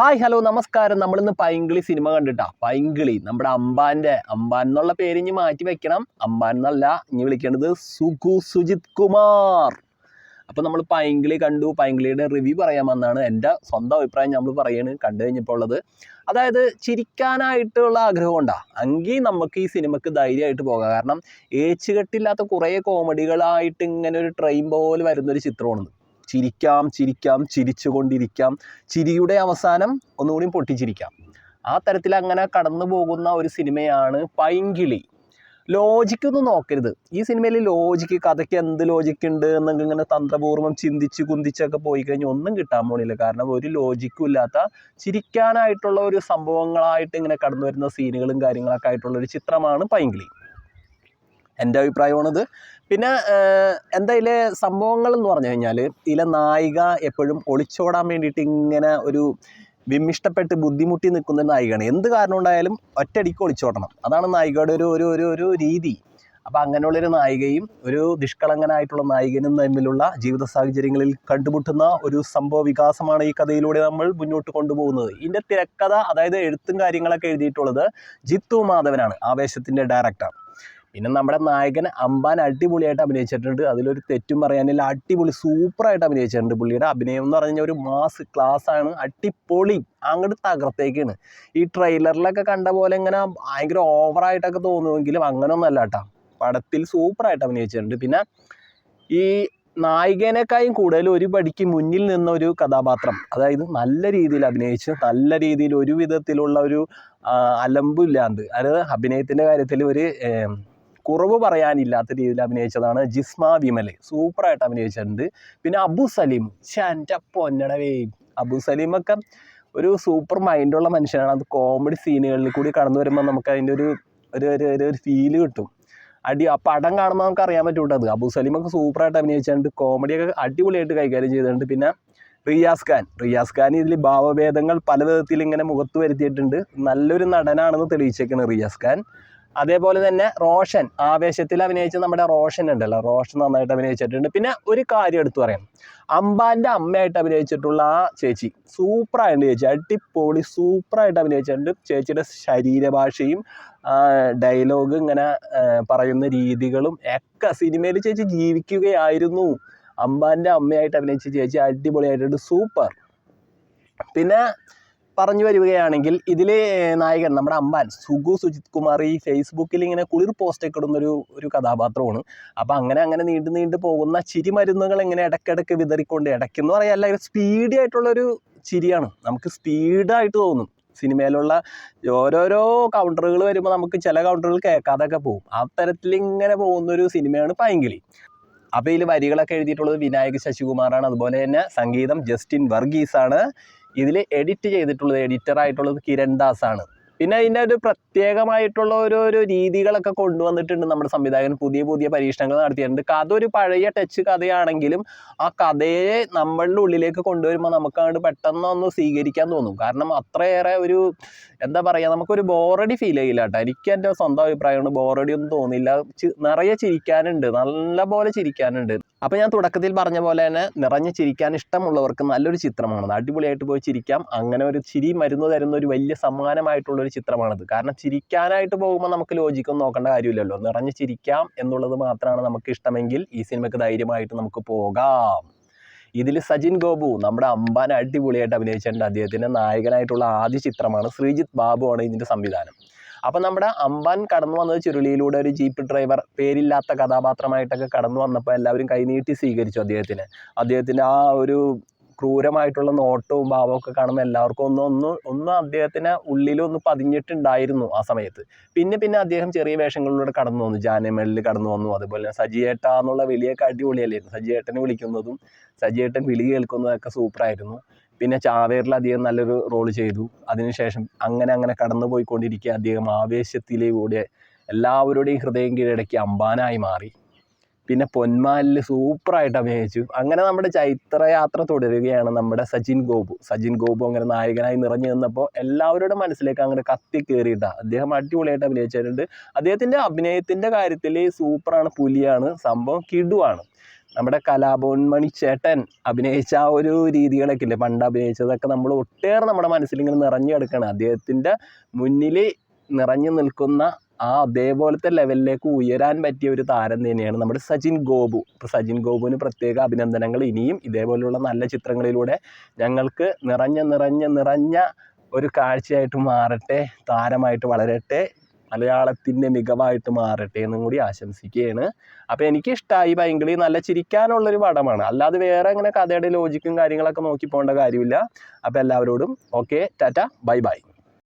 Hi hello നമസ്കാരം. നമ്മളിന്ന് പൈങ്കിളി cinema കണ്ടിട്ടാ. പൈങ്കിളി നമ്മുടെ അമ്പാന്റെ അമ്പാൻ എന്നുള്ള പേര് ഇനി മാറ്റി വെക്കണം. അമ്പാൻ എന്നല്ല ഇനി വിളിക്കേണ്ടത് സുഖു സുജിത് കുമാർ. അപ്പോൾ നമ്മൾ പൈങ്കിളി കണ്ടു. പൈങ്കിളിയുടെ റിവ്യൂ പറയാമെന്നാണ് എന്റെ സ്വന്തം അഭിപ്രായം നമ്മൾ പറയാണ് കണ്ടു കഴിഞ്ഞപ്പോൾ ഉള്ളത്. അതായത് ചിരിക്കാനായിട്ടുള്ള ആഗ്രഹം ഉണ്ടാ എങ്കിൽ നമുക്ക് ഈ സിനിമക്ക് ധൈര്യമായിട്ട് പോകാം. കാരണം ഏച്ചുകെട്ടില്ലാത്ത കുറേ കോമഡികളായിട്ട് ഇങ്ങനെ ഒരു ട്രെയിൻ പോലെ വരുന്നൊരു ചിത്രമാണിത്. ചിരിക്കാം ചിരിക്കാം ചിരിച്ചുകൊണ്ടിരിക്കാം. ചിരിയുടെ അവസാനം ഒന്നുകൂടി പൊട്ടിച്ചിരിക്കാം. ആ തരത്തിൽ അങ്ങനെ കടന്നു പോകുന്ന ഒരു സിനിമയാണ് പൈങ്കിളി. ലോജിക്കൊന്നും നോക്കരുത്. ഈ സിനിമയിൽ ലോജിക്ക് കഥയ്ക്ക് എന്ത് ലോജിക്ക് ഉണ്ട് എന്നൊക്കെ ഇങ്ങനെ തന്ത്രപൂർവം ചിന്തിച്ച് കുന്തിച്ചൊക്കെ പോയി കഴിഞ്ഞാൽ ഒന്നും കിട്ടാൻ പോണില്ല. കാരണം ഒരു ലോജിക്കും ഇല്ലാത്ത ചിരിക്കാനായിട്ടുള്ള ഒരു സംഭവങ്ങളായിട്ട് ഇങ്ങനെ കടന്നു വരുന്ന സീനുകളും കാര്യങ്ങളൊക്കെ ആയിട്ടുള്ള ഒരു ചിത്രമാണ് പൈങ്കിളി. എന്റെ അഭിപ്രായമാണത്. പിന്നെ എന്താ ഇതിലെ സംഭവങ്ങൾ എന്ന് പറഞ്ഞു കഴിഞ്ഞാൽ ഇതിലെ നായിക എപ്പോഴും ഒളിച്ചോടാൻ വേണ്ടിയിട്ട് ഇങ്ങനെ ഒരു വിമ്മിഷ്ടപ്പെട്ട് ബുദ്ധിമുട്ടി നിൽക്കുന്ന നായികയാണ്. എന്ത് കാരണം ഉണ്ടായാലും ഒറ്റയടിക്ക് ഒളിച്ചോടണം. അതാണ് നായികയുടെ ഒരു ഒരു ഒരു ഒരു രീതി. അപ്പോൾ അങ്ങനെയുള്ളൊരു നായികയും ഒരു നിഷ്കളങ്കനായിട്ടുള്ള നായകനും തമ്മിലുള്ള ജീവിത സാഹചര്യങ്ങളിൽ കണ്ടുമുട്ടുന്ന ഒരു സംഭവ വികാസമാണ് ഈ കഥയിലൂടെ നമ്മൾ മുന്നോട്ട് കൊണ്ടുപോകുന്നത്. ഇതിന്റെ തിരക്കഥ അതായത് എഴുത്തും കാര്യങ്ങളൊക്കെ എഴുതിയിട്ടുള്ളത് ജിത്തു മാധവനാണ് ആവേശത്തിന്റെ ഡയറക്ടർ. പിന്നെ നമ്മുടെ നായകൻ അമ്പാൻ അടിപൊളിയായിട്ട് അഭിനയിച്ചിട്ടുണ്ട്. അതിലൊരു തെറ്റും പറയാനില്ല. അടിപൊളി സൂപ്പറായിട്ട് അഭിനയിച്ചിട്ടുണ്ട് പുള്ളിയുടെ. അഭിനയം എന്ന് പറഞ്ഞു കഴിഞ്ഞാൽ ഒരു മാസ് ക്ലാസ് ആണ്. അടിപൊളി. അങ്ങോട്ട് തകർത്തേക്കാണ്. ഈ ട്രെയിലറിലൊക്കെ കണ്ട പോലെ ഇങ്ങനെ ഭയങ്കര ഓവറായിട്ടൊക്കെ തോന്നുമെങ്കിലും അങ്ങനെയൊന്നുമല്ല കേട്ടോ പടത്തിൽ സൂപ്പറായിട്ട് അഭിനയിച്ചിട്ടുണ്ട്. പിന്നെ ഈ നായികനേക്കായും കൂടുതൽ ഒരു പടിക്ക് മുന്നിൽ നിന്ന ഒരു കഥാപാത്രം അതായത് നല്ല രീതിയിൽ അഭിനയിച്ച് നല്ല രീതിയിൽ ഒരു വിധത്തിലുള്ള ഒരു അലമ്പില്ലാണ്ട് അതായത് അഭിനയത്തിന്റെ കാര്യത്തിൽ ഒരു കുറവ് പറയാനില്ലാത്ത രീതിയിൽ അഭിനയിച്ചതാണ് ജിസ്മ വിമൽ സൂപ്പറായിട്ട് അഭിനയിച്ചിട്ടുണ്ട്. പിന്നെ അബു സലീം. ഛെ, എന്റെ പൊന്നടവേ. അബു സലീമൊക്കെ ഒരു സൂപ്പർ മൈൻഡുള്ള മനുഷ്യനാണ്. അത് കോമഡി സീനുകളിൽ കൂടി കടന്നു വരുമ്പോൾ നമുക്ക് അതിന്റെ ഒരു ഒരു ഒരു ഒരു ഫീൽ കിട്ടും. അടി ആ പടം കാണുമ്പോൾ നമുക്ക് അറിയാൻ പറ്റൂട്ടോ അത്. അബു സലീമൊക്കെ സൂപ്പറായിട്ട് അഭിനയിച്ചിട്ടുണ്ട്. കോമഡിയൊക്കെ അടിപൊളിയായിട്ട് കൈകാര്യം ചെയ്തിട്ടുണ്ട്. പിന്നെ റിയാസ് ഖാൻ. റിയാസ് ഖാൻ ഇതിൽ ഭാവഭേദങ്ങൾ പല വിധത്തിൽ ഇങ്ങനെ മുഖത്ത് വരുത്തിയിട്ടുണ്ട്. നല്ലൊരു നടനാണെന്ന് തെളിയിച്ചേക്കുന്നത് റിയാസ് ഖാൻ. അതേപോലെ തന്നെ റോഷൻ ആവേശത്തിൽ അഭിനയിച്ച നമ്മുടെ റോഷൻ ഉണ്ടല്ലോ. റോഷൻ നന്നായിട്ട് അഭിനയിച്ചിട്ടുണ്ട്. പിന്നെ ഒരു കാര്യം എടുത്തു പറയാം. അമ്പാന്റെ അമ്മയായിട്ട് അഭിനയിച്ചിട്ടുള്ള ആ ചേച്ചി സൂപ്പറായിട്ട് ചേച്ചി. അടിപൊളി സൂപ്പറായിട്ട് അഭിനയിച്ചിട്ടുണ്ട്. ചേച്ചിയുടെ ശരീരഭാഷയും ഡയലോഗ് ഇങ്ങനെ പറയുന്ന രീതികളും ഒക്കെ സിനിമയിൽ ചേച്ചി ജീവിക്കുകയായിരുന്നു. അമ്പാന്റെ അമ്മയായിട്ട് അഭിനയിച്ച ചേച്ചി അടിപൊളിയായിട്ടുണ്ട്. സൂപ്പർ. പിന്നെ പറഞ്ഞു വരികയാണെങ്കിൽ ഇതിലെ നായകൻ നമ്മുടെ അമ്പാൻ സുഗു സുജിത് കുമാർ ഈ ഫേസ്ബുക്കിൽ ഇങ്ങനെ കുളിർ പോസ്റ്റ് ഇടുന്ന ഒരു ഒരു കഥാപാത്രമാണ്. അപ്പോൾ അങ്ങനെ അങ്ങനെ നീണ്ടു നീണ്ടു പോകുന്ന ചിരിമരുന്നുകൾ ഇങ്ങനെ ഇടയ്ക്കിടയ്ക്ക് വിതറിക്കൊണ്ട് ഇടയ്ക്കെന്ന് പറയാല്ല സ്പീഡി ആയിട്ടുള്ളൊരു ചിരിയാണ്. നമുക്ക് സ്പീഡായിട്ട് തോന്നും. സിനിമയിലുള്ള ഓരോരോ കൗണ്ടറുകൾ വരുമ്പോൾ നമുക്ക് ചില കൗണ്ടറുകൾ കേൾക്കാതൊക്കെ പോകും. ആ തരത്തിൽ ഇങ്ങനെ പോകുന്ന ഒരു സിനിമയാണ് പൈങ്കിളി. അപ്പോൾ ഇതിൽ വരികളൊക്കെ എഴുതിയിട്ടുള്ളത് വിനായക് ശശികുമാറാണ്. അതുപോലെ തന്നെ സംഗീതം ജസ്റ്റിൻ വർഗീസാണ്. ഇതിൽ എഡിറ്റ് ചെയ്തിട്ടുള്ളത് എഡിറ്റർ ആയിട്ടുള്ളത് കിരൺ ദാസ് ആണ് പിന്നെ അതിന്റെ ഒരു പ്രത്യേകമായിട്ടുള്ള ഒരു രീതികളൊക്കെ കൊണ്ടുവന്നിട്ടുണ്ട് നമ്മുടെ സംവിധായകൻ. പുതിയ പുതിയ പരീക്ഷണങ്ങൾ നടത്തിയിട്ടുണ്ട്. കഥ ഒരു പഴയ ടച്ച് കഥയാണെങ്കിലും ആ കഥയെ നമ്മളുടെ ഉള്ളിലേക്ക് കൊണ്ടുവരുമ്പോൾ നമുക്ക് അങ്ങോട്ട് പെട്ടെന്ന് ഒന്ന് സ്വീകരിക്കാൻ തോന്നും. കാരണം അത്രയേറെ ഒരു എന്താ പറയുക നമുക്കൊരു ബോറടി ഫീൽ ചെയ്യില്ല കേട്ടോ. എനിക്ക് എന്റെ സ്വന്തം അഭിപ്രായമാണ്. ബോറടി ഒന്നും തോന്നില്ല. നിറയെ ചിരിക്കാനുണ്ട്. നല്ല പോലെ ചിരിക്കാനുണ്ട്. അപ്പോൾ ഞാൻ തുടക്കത്തിൽ പറഞ്ഞ പോലെ തന്നെ നിറഞ്ഞ് ചിരിക്കാൻ ഇഷ്ടമുള്ളവർക്ക് നല്ലൊരു ചിത്രമാണ്. അടിപൊളിയായിട്ട് പോയി ചിരിക്കാം. അങ്ങനെ ഒരു ചിരി മരുന്ന് തരുന്ന ഒരു വലിയ സമ്മാനമായിട്ടുള്ള ഒരു ചിത്രമാണിത്. കാരണം ചിരിക്കാനായിട്ട് പോകുമ്പോൾ നമുക്ക് ലോജിക്കൊന്നും നോക്കേണ്ട കാര്യമില്ലല്ലോ. നിറഞ്ഞ് ചിരിക്കാം എന്നുള്ളത് മാത്രമാണ് നമുക്ക് ഇഷ്ടമെങ്കിൽ ഈ സിനിമയ്ക്ക് ധൈര്യമായിട്ട് നമുക്ക് പോകാം. ഇതിൽ സജിൻ ഗോപു നമ്മുടെ അമ്പാൻ അടിപൊളിയായിട്ട് അഭിനയിച്ചിട്ടുണ്ട്. അദ്ദേഹത്തിന്റെ നായകനായിട്ടുള്ള ആദ്യ ചിത്രമാണ് ശ്രീജിത്ത് ബാബു ആണ് ഇതിന്റെ സംവിധാനം. അപ്പം നമ്മുടെ അമ്പാൻ കടന്നു വന്നത് ചുരുളിയിലൂടെ ഒരു ജീപ്പ് ഡ്രൈവർ പേരില്ലാത്ത കഥാപാത്രമായിട്ടൊക്കെ കടന്നു വന്നപ്പോൾ എല്ലാവരും കൈനീട്ടി സ്വീകരിച്ചു അദ്ദേഹത്തിന്. അദ്ദേഹത്തിന്റെ ആ ഒരു ക്രൂരമായിട്ടുള്ള നോട്ടവും ഭാവവും ഒക്കെ കാണുമ്പോൾ എല്ലാവർക്കും ഒന്ന് ഒന്ന് ഒന്ന് അദ്ദേഹത്തിന് ഉള്ളിലൊന്ന് പതിഞ്ഞിട്ടുണ്ടായിരുന്നു ആ സമയത്ത്. പിന്നെ പിന്നെ അദ്ദേഹം ചെറിയ വേഷങ്ങളിലൂടെ കടന്നു വന്നു. ജാനമേളിൽ കടന്നു വന്നു. അതുപോലെ സജിയേട്ട എന്നുള്ള വിളിയൊക്കെ അടിപൊളിയല്ലായിരുന്നു. സജിയേട്ടനെ വിളിക്കുന്നതും സജിയേട്ടൻ വിളി കേൾക്കുന്നതൊക്കെ സൂപ്പറായിരുന്നു. പിന്നെ ചാവേറിൽ അദ്ദേഹം നല്ലൊരു റോൾ ചെയ്തു. അതിനുശേഷം അങ്ങനെ അങ്ങനെ കടന്നു പോയിക്കൊണ്ടിരിക്കുക അദ്ദേഹം ആവേശത്തിലൂടെ എല്ലാവരുടെയും ഹൃദയം കീഴടക്കി അമ്പാനായി മാറി. പിന്നെ പൊന്മാലിൽ സൂപ്പറായിട്ട് അഭിനയിച്ചു. അങ്ങനെ നമ്മുടെ ചൈത്രയാത്ര തുടരുകയാണ് നമ്മുടെ സജിൻ ഗോപു. സജിൻ ഗോപു അങ്ങനെ നായകനായി നിറഞ്ഞു നിന്നപ്പോൾ എല്ലാവരുടെ മനസ്സിലേക്ക് അങ്ങനെ കത്തി കയറിയിട്ടാണ് അദ്ദേഹം അടിപൊളിയായിട്ട് അഭിനയിച്ചിട്ടുണ്ട്. അദ്ദേഹത്തിന്റെ അഭിനയത്തിന്റെ കാര്യത്തിൽ സൂപ്പറാണ് പുലിയാണ്. സംഭവം കിടുവാണ്. നമ്മുടെ കലാഭവൻ മണി ചേട്ടൻ അഭിനയിച്ച ആ ഒരു രീതികളൊക്കെ ഇല്ലേ പണ്ട് അഭിനയിച്ചതൊക്കെ നമ്മൾ ഒട്ടേറെ നമ്മുടെ മനസ്സിൽ ഇങ്ങനെ നിറഞ്ഞു കിടക്കുകയാണ്. അദ്ദേഹത്തിന്റെ മുന്നിൽ നിറഞ്ഞു നിൽക്കുന്ന ആ അതേപോലത്തെ ലെവലിലേക്ക് ഉയരാൻ പറ്റിയ ഒരു താരം തന്നെയാണ് നമ്മുടെ സജിൻ ഗോപു. ഇപ്പോൾ സജിൻ ഗോപുവിന് പ്രത്യേക അഭിനന്ദനങ്ങൾ. ഇനിയും ഇതേപോലെയുള്ള നല്ല ചിത്രങ്ങളിലൂടെ ഞങ്ങൾക്ക് നിറഞ്ഞ നിറഞ്ഞ നിറഞ്ഞ ഒരു കാഴ്ചയായിട്ട് മാറട്ടെ താരമായിട്ട് വളരട്ടെ മലയാളത്തിന്റെ മികവായിട്ട് മാറട്ടെ എന്നും കൂടി ആശംസിക്കുകയാണ്. അപ്പോൾ എനിക്കിഷ്ടമായി പൈങ്കിളി നല്ല ചിരിക്കാനുള്ളൊരു പടമാണ്. അല്ലാതെ വേറെ അങ്ങനെ കഥയുടെ ലോജിക്കും കാര്യങ്ങളൊക്കെ നോക്കി പോകേണ്ട കാര്യമില്ല. അപ്പോൾ എല്ലാവരോടും ഓക്കെ ടാറ്റ ബൈ ബൈ.